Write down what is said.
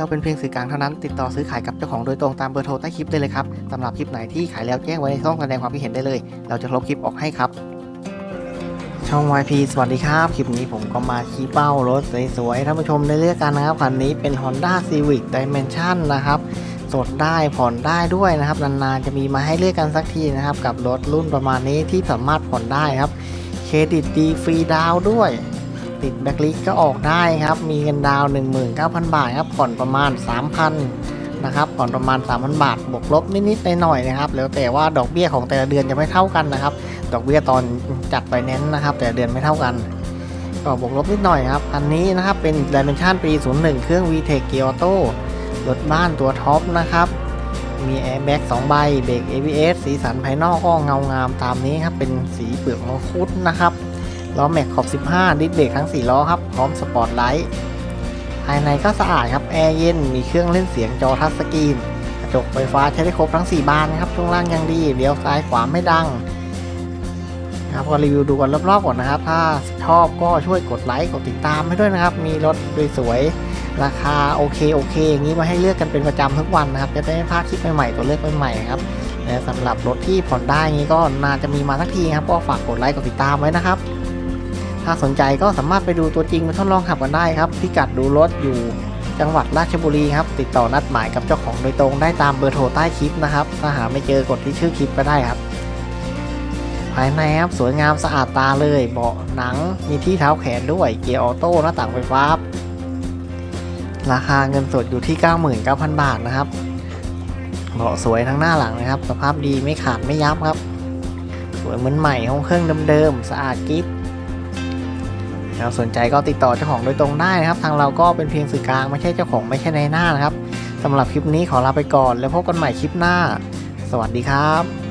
เราเป็นเพียงสื่อกลางเท่านั้น ติดต่อซื้อขายกับเจ้าของโดยตรงตามเบอร์โทรใต้คลิปได้เลยครับสำหรับคลิปไหนที่ขายแล้วแจ้งไว้ในช่องแสดงความคิดเห็นได้เลย เราจะลบคลิปออกให้ครับ ช่อง YP สวัสดีครับ คลิปนี้ผมก็มาชี้เป้ารถสวยๆท่านผู้ชมได้เลือกกันนะครับคันนี้เป็น Honda Civic Dimension นะครับสดได้ผ่อนได้ด้วยนะครับนานๆจะมีมาให้เลือกกันสักทีนะครับ กับรถรุ่นประมาณนี้ที่สามารถผ่อนได้ครับเครดิตดีฟรีดาวด้วย ติดแบ็คลิสก็ออกได้ครับ มีเงินดาวน์19,000 บาทครับผ่อนประมาณ 3,000นะครับผ่อนประมาณ 3,000 บาท บวกลบนิดๆหน่อยๆนะครับ แล้วแต่ว่าดอกเบี้ยของแต่ละเดือนจะไม่เท่ากันนะครับ ดอกเบี้ยตอนจัดไฟแนนนะครับ แต่ละเดือนไม่เท่ากัน ก็บวกลบนิดหน่อยครับอันนี้นะครับเป็น Dimension ปี 01 เครื่อง VTEC Gear Auto รถบ้านตัวท็อปนะครับมีแอร์แบ็ก2ใบเบรก ABS สีสันภายนอกก็เงางามตามนี้ครับ เป็นสีเปลือกมังคุดนะครับ ล้อแม็กขอบ 15 ดิสเบรกทั้ง 4 ล้อครับ พร้อมสปอร์ตไลท์ ภายในก็สะอาดครับ แอร์เย็น มีเครื่องเล่นเสียงจอทัชสกรีน กระจกไฟฟ้าใช้ได้ครบทั้ง 4 บานครับ ช่วงล่างยังดี เลี้ยวซ้ายขวาไม่ดังครับก็รีวิวดูกันรอบๆก่อนนะครับ ถ้าชอบก็ช่วยกดไลค์ กดติดตามให้ด้วยนะครับ มีรถสวยๆ ราคาโอเคโอเคอย่างนี้มาให้เลือกกันเป็นประจำทุกวันนะครับ จะได้ไม่พลาดคลิปใหม่ๆ ตัวเลือกใหม่ๆครับและสำหรับรถที่ผ่อนได้งี้ก็น่าจะมีมาสักทีครับ ก็ฝากกดไลค์ กดติดตามไว้นะครับ ถ้าสนใจก็สามารถไปดูตัวจริงมาทดลองขับกันได้ครับ พิกัดดูรถอยู่จังหวัดราชบุรีครับ ติดต่อนัดหมายกับเจ้าของโดยตรงได้ตามเบอร์โทรใต้คลิปนะครับ ถ้าหาไม่เจอกดที่ชื่อคลิปก็ได้ครับ ภายในครับสวยงามสะอาดตาเลย เบาะหนังมีที่เท้าแขนด้วย เกียร์ออโต้หน้าต่างไฟฟ้า ราคาเงินสดอยู่ที่ 99,000 บาทนะครับ เบาะสวยทั้งหน้าหลังนะครับ สภาพดีไม่ขาดไม่ยับครับ สวยเหมือนใหม่ห้องเครื่องเดิมๆสะอาดกิ๊บ ครับสนใจก็ติดต่อเจ้าของโดยตรงได้นะครับ ทางเราก็เป็นเพียงสื่อกลางไม่ใช่เจ้าของไม่ใช่ในหน้านะครับสำหรับคลิปนี้ขอลาไปก่อน แล้วพบกันใหม่คลิปหน้า สวัสดีครับ